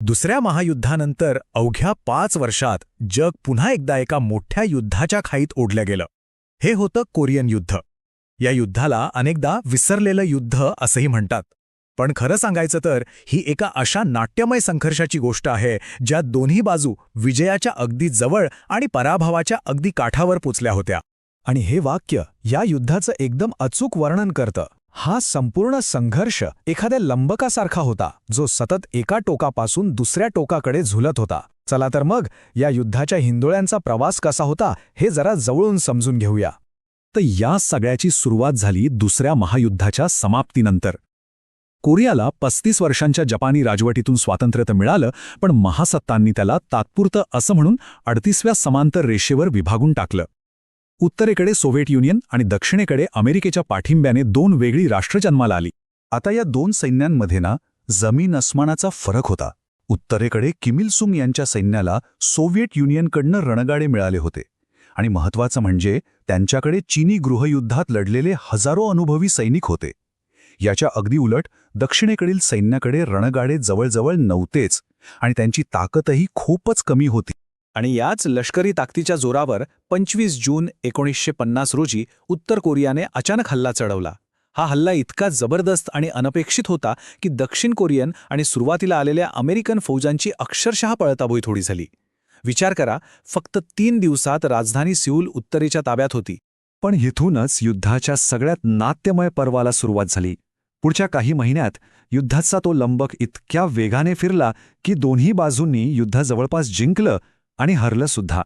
दुसऱ्या महायुद्धानंतर अवघ्या पाच वर्षात जग पुन्हा एकदा एका मोठ्या युद्धाच्या खाईत ओढलं गेलं. हे होतं कोरियन युद्ध. या युद्धाला अनेकदा विसरलेलं युद्ध असंही म्हणतात. पण खरं सांगायचं तर ही एका अशा नाट्यमय संघर्षाची गोष्ट आहे ज्यात दोन्ही बाजू विजयाच्या अगदी जवळ आणि पराभवाच्या अगदी काठावर पोचल्या होत्या. आणि हे वाक्य या युद्धाचं एकदम अचूक वर्णन करतं. हा संपूर्ण संघर्ष एखाद्या लंबकासारखा होता जो सतत एका टोकापासून दुसऱ्या टोकाकडे झुलत होता. चला तर मग या युद्धाच्या हिंदोळ्यांचा प्रवास कसा होता हे जरा जवळून समजून घेऊया. तर या सगळ्याची सुरुवात झाली दुसऱ्या महायुद्धाच्या समाप्तीनंतर. कोरियाला पस्तीस वर्षांच्या जपानी राजवटीतून स्वातंत्र्य तर मिळालं पण महासत्तांनी त्याला तात्पुरतं असं म्हणून अडतीसव्या समांतर रेषेवर विभागून टाकलं. उत्तरेकडे सोव्हिएट युनियन आणि दक्षिणेकडे अमेरिकेच्या पाठिंब्याने दोन वेगळी राष्ट्र जन्माला आली. आता या दोन सैन्यांमध्ये ना जमीन अस्मानाचा फरक होता. उत्तरेकडे किमिल सुंग यांच्या सैन्याला सोव्हिएट युनियनकडनं रणगाडे मिळाले होते. आणि महत्वाचं म्हणजे त्यांच्याकडे चीनी गृहयुद्धात लढलेले हजारो अनुभवी सैनिक होते. याच्या अगदी उलट दक्षिणेकडील सैन्याकडे रणगाडे जवळजवळ नव्हतेच आणि त्यांची ताकदही खूपच कमी होती. आणि याच लष्करी ताकदीच्या जोरावर पंचवीस जून एकोणीसशे पन्नास रोजी उत्तर कोरियाने अचानक हल्ला चढवला. हा हल्ला इतका जबरदस्त आणि अनपेक्षित होता की दक्षिण कोरियन आणि सुरुवातीला आलेल्या अमेरिकन फौजांची अक्षरशः पळताभोई थोडी झाली. विचार करा फक्त तीन दिवसात राजधानी सिऊल उत्तरेच्या ताब्यात होती. पण इथूनच युद्धाच्या सगळ्यात नाट्यमय पर्वाला सुरुवात झाली. पुढच्या काही महिन्यात युद्धाचा तो लंबक इतक्या वेगाने फिरला की दोन्ही बाजूंनी युद्ध जवळपास जिंकलं आणि हरलं सुद्धा.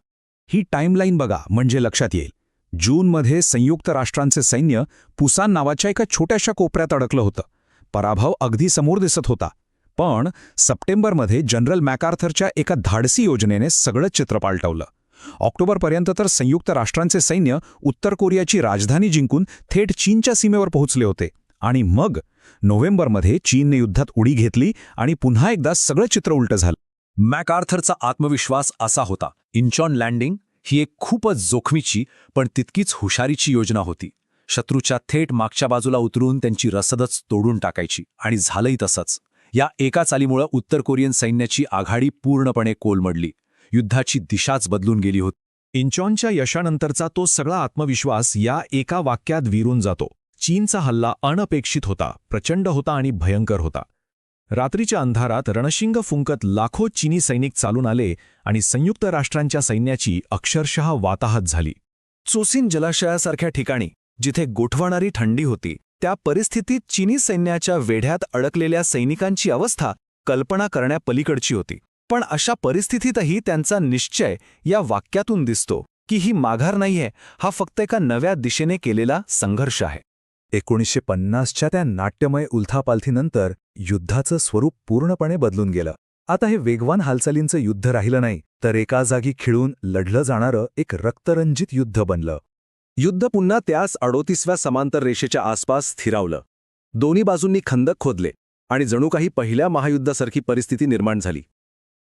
ही टाईमलाईन बघा म्हणजे लक्षात येईल. जूनमध्ये संयुक्त राष्ट्रांचे सैन्य पुसान नावाच्या एका छोट्याशा कोपऱ्यात अडकलं होतं. पराभव अगदी समोर दिसत होता. पण सप्टेंबरमध्ये जनरल मॅकार्थरच्या एका धाडसी योजनेने सगळं चित्र पालटवलं. ऑक्टोबरपर्यंत तर संयुक्त राष्ट्रांचे सैन्य उत्तर कोरियाची राजधानी जिंकून थेट चीनच्या सीमेवर पोहोचले होते. आणि मग नोव्हेंबरमध्ये चीनने युद्धात उडी घेतली आणि पुन्हा एकदा सगळं चित्र उलटं झालं. मॅकआर्थरचा आत्मविश्वास असा होता. इंचॉन लँडिंग ही एक खूपच जोखमीची पण तितकीच हुशारीची योजना होती. शत्रूच्या थेट मागच्या बाजूला उतरून त्यांची रसदच तोडून टाकायची. आणि झालंही तसंच. या एका चालीमुळं उत्तर कोरियन सैन्याची आघाडी पूर्णपणे कोलमडली. युद्धाची दिशाच बदलून गेली होती. इंचॉनच्या यशानंतरचा तो सगळा आत्मविश्वास या एका वाक्यात विरून जातो. चीनचा हल्ला अनपेक्षित होता प्रचंड होता आणि भयंकर होता. रात्रीच्या अंधारात रणशिंग फुंकत लाखो चिनी सैनिक चालून आले आणि संयुक्त राष्ट्रांच्या सैन्याची अक्षरशः वाताहत झाली. चोसिन जलाशयासारख्या ठिकाणी जिथे गोठवणारी थंडी होती त्या परिस्थितीत चिनी सैन्याच्या वेढ्यात अडकलेल्या सैनिकांची अवस्था कल्पना करण्यापलीकडची होती. पण अशा परिस्थितीतही त्यांचा निश्चय या वाक्यातून दिसतो की ही माघार नाहीये हा फक्त एका नव्या दिशेने केलेला संघर्ष आहे. एकोणीसशे पन्नासच्या त्या नाट्यमय उलथापालथीनंतर युद्धाचं स्वरूप पूर्णपणे बदलून गेलं. आता हे वेगवान हालचालींचं युद्ध राहिलं नाही तर एका जागी खिळून लढलं जाणारं एक रक्तरंजित युद्ध बनलं. युद्ध पुन्हा त्याच अडोतीसव्या समांतर रेषेच्या आसपास स्थिरावलं. दोन्ही बाजूंनी खंदक खोदले आणि जणू काही पहिल्या महायुद्धासारखी परिस्थिती निर्माण झाली.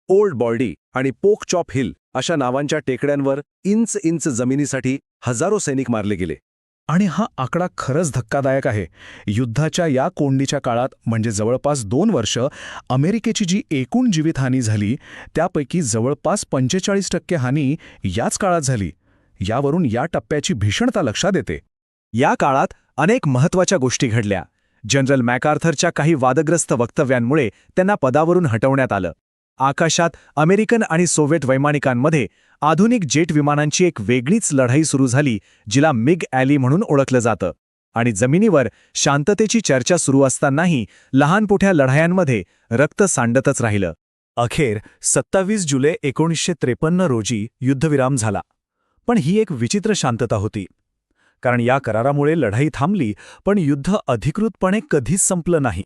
ओल्ड बॉर्डी आणि पोक चॉप हिल अशा नावांच्या टेकड्यांवर इंच इंच जमिनीसाठी हजारो सैनिक मारले गेले. आणि हा आकडा खरंच धक्कादायक आहे. युद्धाच्या या कोंडीच्या काळात म्हणजे जवळपास दोन वर्ष अमेरिकेची जी एकूण जीवितहानी झाली त्यापैकी जवळपास पंचेचाळीस टक्के हानी याच काळात झाली. यावरून या टप्प्याची भीषणता लक्षात येते. या काळात अनेक महत्त्वाच्या गोष्टी घडल्या. जनरल मॅकार्थरच्या काही वादग्रस्त वक्तव्यांमुळे त्यांना पदावरून हटवण्यात आलं. आकाशात अमेरिकन आणि सोव्हिएट वैमानिकांमध्ये आधुनिक जेट विमानांची एक वेगळीच लढाई सुरू झाली जिला मिग ॲली म्हणून ओळखलं जातं. आणि जमिनीवर शांततेची चर्चा सुरू असतानाही लहानपोठ्या लढायांमध्ये रक्त सांडतच राहिलं. अखेर सत्तावीस जुलै एकोणीसशे त्रेपन्न रोजी युद्धविराम झाला. पण ही एक विचित्र शांतता होती. कारण या करारामुळे लढाई थांबली पण युद्ध अधिकृतपणे कधीच संपलं नाही.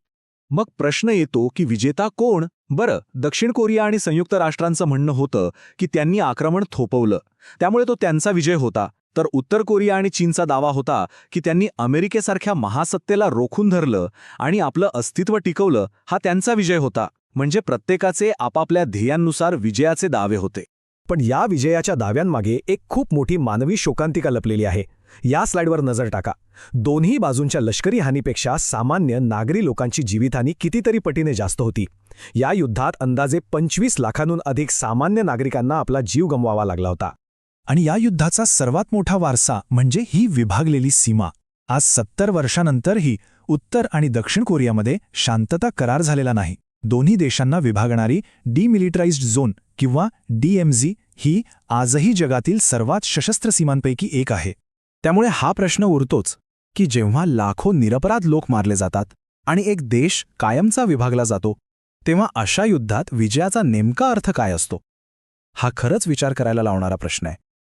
मग प्रश्न येतो की विजेता कोण? बरं दक्षिण कोरिया आणि संयुक्त राष्ट्रांचं म्हणणं होतं की त्यांनी आक्रमण थोपवलं. त्यामुळे तो त्यांचा विजय होता. तर उत्तर कोरिया आणि चीनचा दावा होता की त्यांनी अमेरिकेसारख्या महासत्तेला रोखून धरलं आणि आपलं अस्तित्व टिकवलं हा त्यांचा विजय होता. म्हणजे प्रत्येकाचे आपापल्या ध्येयांनुसार विजयाचे दावे होते. पण या विजयाच्या दाव्यांमागे एक खूप मोठी मानवी शोकांतिका लपलेली आहे. या स्लाइडवर नजर टाका. दोन्ही बाजूंच्या लष्करी हानीपेक्षा सामान्य नागरी लोकांची जीवितहानी कितीतरी पटीने जास्त होती. या युद्धात अंदाजे पंचवीस लाखांहून अधिक सामान्य नागरिकांना आपला जीव गमवावा लागला होता. आणि या युद्धाचा सर्वात मोठा वारसा म्हणजे ही विभागलेली सीमा. आज सत्तर वर्षानंतरही उत्तर आणि दक्षिण कोरियामध्ये शांतता करार झालेला नाही. दोन्ही देशांना विभागणारी डिमिलिटराइज्ड झोन किंवा डीएमझी ही आजही जगातील सर्वात सशस्त्र सीमांपैकी एक आहे. त्यामुळे हा प्रश्न उरतोच की जेव्हा लाखो निरपराध लोक मारले जातात आणि एक देश कायमचा विभागला जातो तेव्हा अशा युद्धात विजयाचा नेमका अर्थ काय असतो? हा खरंच विचार करायला लावणारा प्रश्न आहे.